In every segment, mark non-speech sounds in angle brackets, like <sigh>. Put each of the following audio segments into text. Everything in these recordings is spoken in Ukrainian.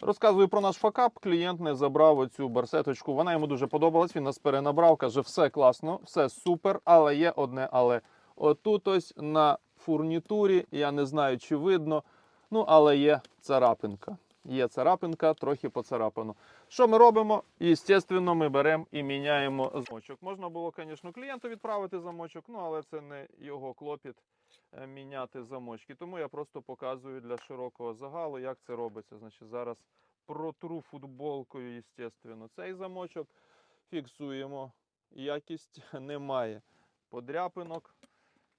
Розказую про наш факап. Клієнт не забрав оцю барсеточку. Вона йому дуже подобалась. Він нас перенабрав, каже, все класно, все супер, але є одне але. Отут ось на фурнітурі, я не знаю, чи видно, ну але є царапинка. Є царапинка, трохи поцарапано. Що ми робимо? Естественно, ми беремо і міняємо замочок. Можна було, звісно, клієнту відправити замочок, ну але це не його клопіт е, міняти замочки. Тому я просто показую для широкого загалу, як це робиться. Значить, зараз протру футболкою, естественно, цей замочок. Фіксуємо. Якість <laughs> немає подряпинок.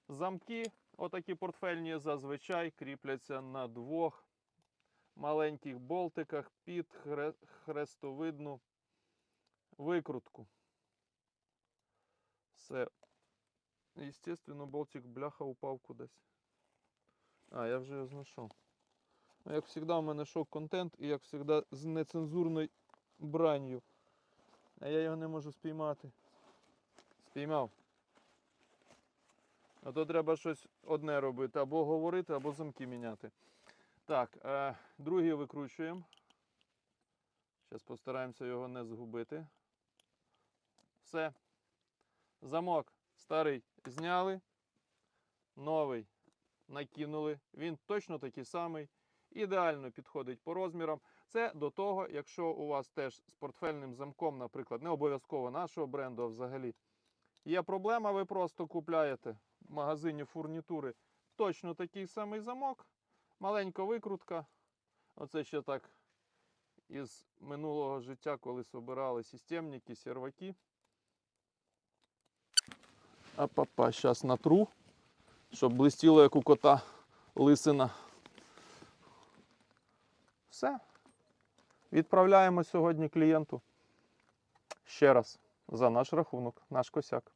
Замки, отакі портфельні, зазвичай кріпляться на двох маленьких болтиках під хре- хрестовидну викрутку. Все. Естественно, болтик бляха упав кудись. А, я вже його знайшов. Ну, Як завжди, у мене шок-контент і як завжди з нецензурною бранню. А я його не можу спіймати. Спіймав. А то треба щось одне робити, або говорити, або замки міняти. Так, е, другий викручуємо. Зараз постараємося його не згубити. Все. Замок старий зняли. Новий накинули. Він точно такий самий. Ідеально підходить по розмірам. Це до того, якщо у вас теж з портфельним замком, наприклад, не обов'язково нашого бренду, а взагалі. Є проблема, ви просто купляєте в магазині фурнітури точно такий самий замок, маленька викрутка. Оце ще так із минулого життя, колись обирали системники, серваки. А папа, зараз натру, щоб блистіло, як у кота лисина. Все. Відправляємо сьогодні клієнту ще раз за наш рахунок, наш косяк.